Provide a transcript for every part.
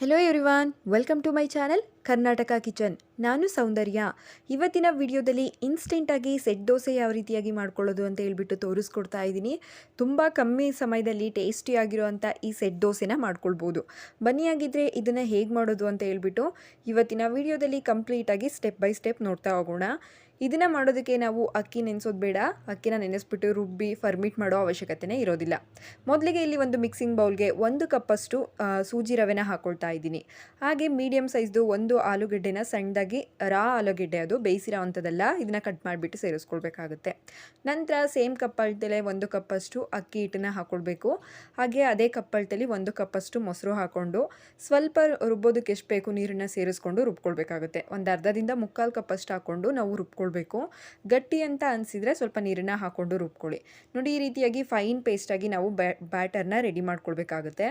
Hello everyone welcome to my channel Karnataka kitchen ನಾನು ಸೌಂದರ್ಯ. ಇವತ್ತಿನ ವಿಡಿಯೋದಲ್ಲಿ ಇನ್ಸ್ಟೆಂಟಾಗಿ ಸೆಟ್ ದೋಸೆ ಯಾವ ರೀತಿಯಾಗಿ ಮಾಡ್ಕೊಳ್ಳೋದು ಅಂತ ಹೇಳ್ಬಿಟ್ಟು ತೋರಿಸ್ಕೊಡ್ತಾ ಇದ್ದೀನಿ. ತುಂಬ ಕಮ್ಮಿ ಸಮಯದಲ್ಲಿ ಟೇಸ್ಟಿಯಾಗಿರುವಂಥ ಈ ಸೆಟ್ ದೋಸೆನ ಮಾಡ್ಕೊಳ್ಬೋದು. ಬನ್ನಿ ಆಗಿದ್ದರೆ ಇದನ್ನು ಹೇಗೆ ಮಾಡೋದು ಅಂತ ಹೇಳ್ಬಿಟ್ಟು ಇವತ್ತಿನ ವಿಡಿಯೋದಲ್ಲಿ ಕಂಪ್ಲೀಟಾಗಿ ಸ್ಟೆಪ್ ಬೈ ಸ್ಟೆಪ್ ನೋಡ್ತಾ ಹೋಗೋಣ. ಇದನ್ನು ಮಾಡೋದಕ್ಕೆ ನಾವು ಅಕ್ಕಿ ನೆನೆಸೋದು ಬೇಡ. ಅಕ್ಕಿನ ನೆನೆಸ್ಬಿಟ್ಟು ರುಬ್ಬಿ ಫರ್ಮಿಟ್ ಮಾಡೋ ಅವಶ್ಯಕತೆನೇ ಇರೋದಿಲ್ಲ. ಮೊದಲಿಗೆ ಇಲ್ಲಿ ಒಂದು ಮಿಕ್ಸಿಂಗ್ ಬೌಲ್ಗೆ ಒಂದು ಕಪ್ಪಷ್ಟು ಸೂಜಿ ರವೆನ ಹಾಕೊಳ್ತಾ ಇದ್ದೀನಿ. ಹಾಗೆ ಮೀಡಿಯಮ್ ಸೈಜ್ದು ಒಂದು ಆಲೂಗಡ್ಡೆನ ಸಣ್ಣದಾಗಿ, ರಾ ಆಲೂಗೆಡ್ಡೆ ಅದು, ಬೇಯಿಸಿರೋ ಅಂಥದ್ದಲ್ಲ ಇದನ್ನ ಕಟ್ ಮಾಡಿಬಿಟ್ಟು ಸೇರಿಸ್ಕೊಳ್ಬೇಕಾಗುತ್ತೆ. ನಂತರ ಸೇಮ್ ಕಪ್ಪಳ್ತಲೆ ಒಂದು ಕಪ್ಪಷ್ಟು ಅಕ್ಕಿ ಹಿಟ್ಟನ್ನ ಹಾಕ್ಕೊಳ್ಬೇಕು ಹಾಗೆ ಅದೇ ಕಪ್ಪಳ್ತಲ್ಲಿ ಅಳತೆಲಿ ಒಂದು ಕಪ್ಪಷ್ಟು ಮೊಸರು ಹಾಕ್ಕೊಂಡು ಸ್ವಲ್ಪ ರುಬ್ಬೋದಕ್ಕೆ ಎಷ್ಟು ಬೇಕು ನೀರನ್ನು ಸೇರಿಸ್ಕೊಂಡು ರುಬ್ಕೊಳ್ಬೇಕಾಗುತ್ತೆ. ಒಂದು ಅರ್ಧದಿಂದ ಮುಕ್ಕಾಲು ಕಪ್ಪಷ್ಟು ಹಾಕ್ಕೊಂಡು ನಾವು ರುಬ್ಕೊಳ್ಬೇಕು ಗಟ್ಟಿ ಅಂತ ಅನಿಸಿದರೆ ಸ್ವಲ್ಪ ನೀರನ್ನು ಹಾಕ್ಕೊಂಡು ರುಬ್ಕೊಳ್ಳಿ. ನೋಡಿ, ಈ ರೀತಿಯಾಗಿ ಫೈನ್ ಪೇಸ್ಟಾಗಿ ನಾವು ಬ್ಯಾಟರ್ನ ರೆಡಿ ಮಾಡ್ಕೊಳ್ಬೇಕಾಗುತ್ತೆ.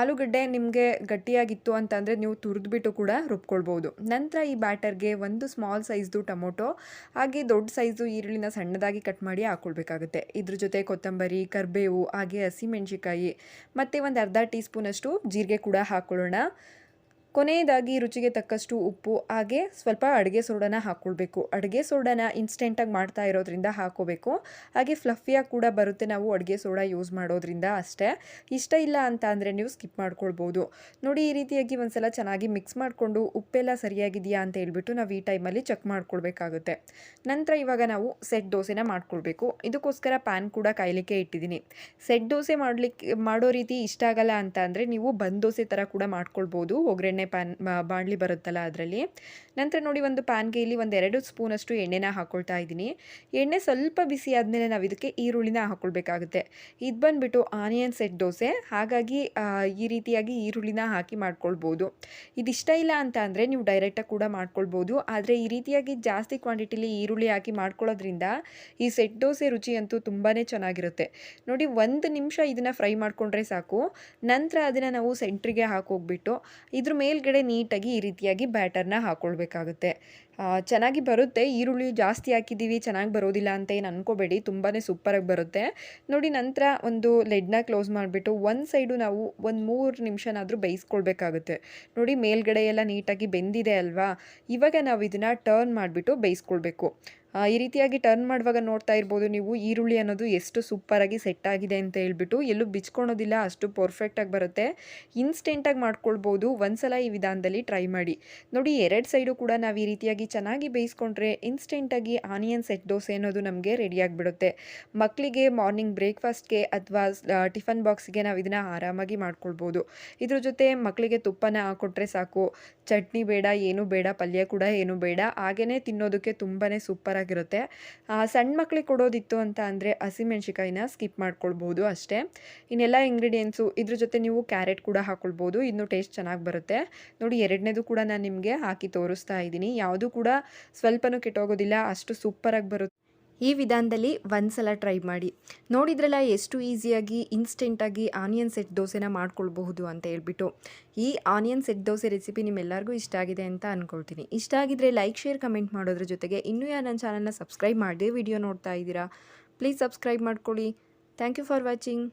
ಆಲೂಗಡ್ಡೆ ನಿಮಗೆ ಗಟ್ಟಿಯಾಗಿತ್ತು ಅಂತಂದರೆ ನೀವು ತುರಿದ್ಬಿಟ್ಟು ಕೂಡ ರುಬ್ಕೊಳ್ಬೋದು. ನಂತರ ಈ ಬ್ಯಾಟರ್ಗೆ ಒಂದು ಸ್ಮಾಲ್ ಸೈಜ್ದು ಟೊಮೊಟೊ, ಹಾಗೆ ದೊಡ್ಡ ಸೈಜು ಈರುಳ್ಳಿನ ಸಣ್ಣದಾಗಿ ಕಟ್ ಮಾಡಿ ಹಾಕ್ಕೊಳ್ಬೇಕಾಗುತ್ತೆ ಇದ್ರ ಜೊತೆ ಕೊತ್ತಂಬರಿ, ಕರಿಬೇವು, ಹಾಗೆ ಹಸಿಮೆಣ್ಸಿಕಾಯಿ ಮತ್ತು ಒಂದು ಅರ್ಧ ಟೀ ಸ್ಪೂನಷ್ಟು ಜೀರಿಗೆ ಕೂಡ ಹಾಕ್ಕೊಳ್ಳೋಣ ಕೊನೆಯದಾಗಿ ರುಚಿಗೆ ತಕ್ಕಷ್ಟು ಉಪ್ಪು, ಹಾಗೆ ಸ್ವಲ್ಪ ಅಡುಗೆ ಸೋಡಾನ ಹಾಕ್ಕೊಳ್ಬೇಕು. ಅಡುಗೆ ಸೋಡಾನ ಇನ್ಸ್ಟೆಂಟಾಗಿ ಮಾಡ್ತಾ ಇರೋದ್ರಿಂದ ಹಾಕೋಬೇಕು ಹಾಗೆ ಫ್ಲಫಿಯಾಗಿ ಕೂಡ ಬರುತ್ತೆ ನಾವು ಅಡುಗೆ ಸೋಡಾ ಯೂಸ್ ಮಾಡೋದ್ರಿಂದ ಅಷ್ಟೇ. ಇಷ್ಟ ಇಲ್ಲ ಅಂತ ಅಂದರೆ ನೀವು ಸ್ಕಿಪ್ ಮಾಡ್ಕೊಳ್ಬೋದು. ನೋಡಿ, ಈ ರೀತಿಯಾಗಿ ಒಂದ್ಸಲ ಚೆನ್ನಾಗಿ ಮಿಕ್ಸ್ ಮಾಡಿಕೊಂಡು ಉಪ್ಪೆಲ್ಲ ಸರಿಯಾಗಿದೆಯಾ ಅಂತ ಹೇಳ್ಬಿಟ್ಟು ನಾವು ಈ ಟೈಮಲ್ಲಿ ಚೆಕ್ ಮಾಡ್ಕೊಳ್ಬೇಕಾಗುತ್ತೆ. ನಂತರ ಇವಾಗ ನಾವು ಸೆಟ್ ದೋಸೆನ ಮಾಡ್ಕೊಳ್ಬೇಕು. ಇದಕ್ಕೋಸ್ಕರ ಪ್ಯಾನ್ ಕೂಡ ಕಾಯಲಿಕ್ಕೆ ಇಟ್ಟಿದ್ದೀನಿ. ಸೆಟ್ ದೋಸೆ ಮಾಡಲಿಕ್ಕೆ ಮಾಡೋ ರೀತಿ ಇಷ್ಟ ಆಗಲ್ಲ ಅಂತ ನೀವು ಬಂದ್ ದೋಸೆ ಥರ ಕೂಡ ಮಾಡ್ಕೊಳ್ಬೋದು. ಒಗ್ಗರಣೆ ಪ್ಯಾನ್ ಬಾಣಲಿ ಬರುತ್ತಲ್ಲ ಅದರಲ್ಲಿ. ನಂತರ ನೋಡಿ ಒಂದು ಪ್ಯಾನ್ಗೆ ಇಲ್ಲಿ ಒಂದು ಎರಡು ಸ್ಪೂನಷ್ಟು ಎಣ್ಣೆನ ಹಾಕ್ಕೊಳ್ತಾ ಇದ್ದೀನಿ. ಎಣ್ಣೆ ಸ್ವಲ್ಪ ಬಿಸಿ ಆದಮೇಲೆ ನಾವು ಇದಕ್ಕೆ ಈರುಳ್ಳಿನ ಹಾಕ್ಕೊಳ್ಬೇಕಾಗುತ್ತೆ ಇದು ಬಂದುಬಿಟ್ಟು ಆನಿಯನ್ ಸೆಟ್ ದೋಸೆ. ಹಾಗಾಗಿ ಈ ರೀತಿಯಾಗಿ ಈರುಳ್ಳಿನ ಹಾಕಿ ಮಾಡ್ಕೊಳ್ಬೋದು. ಇದಿಷ್ಟ ಇಲ್ಲ ಅಂತ ಅಂದರೆ ನೀವು ಡೈರೆಕ್ಟಾಗಿ ಕೂಡ ಮಾಡ್ಕೊಳ್ಬೋದು. ಆದರೆ ಈ ರೀತಿಯಾಗಿ ಜಾಸ್ತಿ ಕ್ವಾಂಟಿಟಿಲಿ ಈರುಳ್ಳಿ ಹಾಕಿ ಮಾಡ್ಕೊಳ್ಳೋದ್ರಿಂದ ಈ ಸೆಟ್ ದೋಸೆ ರುಚಿ ಅಂತೂ ತುಂಬಾ ಚೆನ್ನಾಗಿರುತ್ತೆ. ನೋಡಿ ಒಂದು ನಿಮಿಷ ಇದನ್ನು ಫ್ರೈ ಮಾಡಿಕೊಂಡ್ರೆ ಸಾಕು. ನಂತರ ಅದನ್ನು ನಾವು ಸೆಂಟ್ರಿಗೆ ಹಾಕೋಗ್ಬಿಟ್ಟು ಇದ್ರ ಮೇಲ್ಗಡೆ ನೀಟಾಗಿ ಈ ರೀತಿಯಾಗಿ ಬ್ಯಾಟರ್ನ ಹಾಕ್ಕೊಳ್ಬೇಕಾಗುತ್ತೆ ಚೆನ್ನಾಗಿ ಬರುತ್ತೆ. ಈರುಳ್ಳಿ ಜಾಸ್ತಿ ಹಾಕಿದ್ದೀವಿ, ಚೆನ್ನಾಗಿ ಬರೋದಿಲ್ಲ ಅಂತ ಏನು ಅನ್ಕೋಬೇಡಿ. ತುಂಬಾ ಸೂಪರಾಗಿ ಬರುತ್ತೆ. ನೋಡಿ, ನಂತರ ಒಂದು ಲೆಡ್ನ ಕ್ಲೋಸ್ ಮಾಡಿಬಿಟ್ಟು ಒಂದು ಸೈಡು ನಾವು ಒಂದು ಮೂರು ನಿಮಿಷನಾದರೂ ಬೇಯಿಸ್ಕೊಳ್ಬೇಕಾಗುತ್ತೆ. ನೋಡಿ, ಮೇಲ್ಗಡೆ ಎಲ್ಲ ನೀಟಾಗಿ ಬೆಂದಿದೆ ಅಲ್ವಾ? ಇವಾಗ ನಾವು ಇದನ್ನು ಟರ್ನ್ ಮಾಡಿಬಿಟ್ಟು ಬೇಯಿಸ್ಕೊಳ್ಬೇಕು. ಈ ರೀತಿಯಾಗಿ ಟರ್ನ್ ಮಾಡುವಾಗ ನೋಡ್ತಾ ಇರ್ಬೋದು ನೀವು, ಈರುಳ್ಳಿ ಅನ್ನೋದು ಎಷ್ಟು ಸೂಪರಾಗಿ ಸೆಟ್ ಆಗಿದೆ ಅಂತ ಹೇಳ್ಬಿಟ್ಟು, ಎಲ್ಲೂ ಬಿಚ್ಕೊಳೋದಿಲ್ಲ, ಅಷ್ಟು ಪರ್ಫೆಕ್ಟಾಗಿ ಬರುತ್ತೆ. ಇನ್ಸ್ಟೆಂಟಾಗಿ ಮಾಡ್ಕೊಳ್ಬೋದು. ಒಂದು ಸಲ ಈ ವಿಧಾನದಲ್ಲಿ ಟ್ರೈ ಮಾಡಿ. ನೋಡಿ, ಎರಡು ಸೈಡು ಕೂಡ ನಾವು ಈ ರೀತಿಯಾಗಿ ಚೆನ್ನಾಗಿ ಬೇಯಿಸ್ಕೊಂಡ್ರೆ ಇನ್ಸ್ಟೆಂಟಾಗಿ ಆನಿಯನ್ ಸೆಟ್ ದೋಸೆ ಅನ್ನೋದು ನಮಗೆ ರೆಡಿಯಾಗಿಬಿಡುತ್ತೆ ಮಕ್ಕಳಿಗೆ ಮಾರ್ನಿಂಗ್ ಬ್ರೇಕ್ಫಾಸ್ಟ್ಗೆ ಅಥವಾ ಟಿಫನ್ ಬಾಕ್ಸ್ಗೆ ನಾವು ಇದನ್ನು ಆರಾಮಾಗಿ ಮಾಡ್ಕೊಳ್ಬೋದು. ಇದ್ರ ಜೊತೆ ಮಕ್ಕಳಿಗೆ ತುಪ್ಪನ ಹಾಕ್ಕೊಟ್ರೆ ಸಾಕು. ಚಟ್ನಿ ಬೇಡ, ಏನೂ ಬೇಡ, ಪಲ್ಯ ಕೂಡ ಏನೂ ಬೇಡ. ಹಾಗೇ ತಿನ್ನೋದಕ್ಕೆ ತುಂಬಾ ಸೂಪರಾಗಿರುತ್ತೆ ಸಣ್ಣ ಮಕ್ಕಳಿಗೆ ಕೊಡೋದಿತ್ತು ಅಂತ ಅಂದರೆ ಹಸಿಮೆಣ್ಸಿಕಾಯಿನ ಸ್ಕಿಪ್ ಮಾಡ್ಕೊಳ್ಬೋದು ಅಷ್ಟೇ. ಇನ್ನೆಲ್ಲ ಇಂಗ್ರೀಡಿಯೆಂಟ್ಸು ಇದ್ರ ಜೊತೆ ನೀವು ಕ್ಯಾರೆಟ್ ಕೂಡ ಹಾಕ್ಕೊಳ್ಬೋದು ಇನ್ನೂ ಟೇಸ್ಟ್ ಚೆನ್ನಾಗಿ ಬರುತ್ತೆ. ನೋಡಿ, ಎರಡನೇದು ಕೂಡ ನಾನು ನಿಮಗೆ ಹಾಕಿ ತೋರಿಸ್ತಾ ಇದ್ದೀನಿ. ಯಾವುದೂ ಕೂಡ ಸ್ವಲ್ಪನೂ ಕೆಟ್ಟೋಗೋದಿಲ್ಲ, ಅಷ್ಟು ಸೂಪರಾಗಿ ಬರುತ್ತೆ. ಈ ವಿಧಾನದಲ್ಲಿ ಒಂದ್ಸಲ ಟ್ರೈ ಮಾಡಿ. ನೋಡಿದ್ರಲ್ಲ ಎಷ್ಟು ಈಸಿಯಾಗಿ, ಇನ್ಸ್ಟೆಂಟಾಗಿ ಆನಿಯನ್ ಸೆಟ್ ದೋಸೆನ ಮಾಡ್ಕೊಳ್ಬಹುದು ಅಂತ ಹೇಳ್ಬಿಟ್ಟು. ಈ ಆನಿಯನ್ ಸೆಟ್ ದೋಸೆ ರೆಸಿಪಿ ನಿಮ್ಮೆಲ್ಲರಿಗೂ ಇಷ್ಟ ಆಗಿದೆ ಅಂತ ಅಂದ್ಕೊಳ್ತೀನಿ ಇಷ್ಟ ಆಗಿದ್ರೆ ಲೈಕ್, ಶೇರ್, ಕಮೆಂಟ್ ಮಾಡೋದ್ರ ಜೊತೆಗೆ ಇನ್ನೂ ಯಾರು ನನ್ನ ಚಾನಲ್ನ ಸಬ್ಸ್ಕ್ರೈಬ್ ಮಾಡಿದೆ ವಿಡಿಯೋ ನೋಡ್ತಾ ಇದ್ದೀರಾ, ಪ್ಲೀಸ್ ಸಬ್ಸ್ಕ್ರೈಬ್ ಮಾಡ್ಕೊಳ್ಳಿ. Thank you for watching.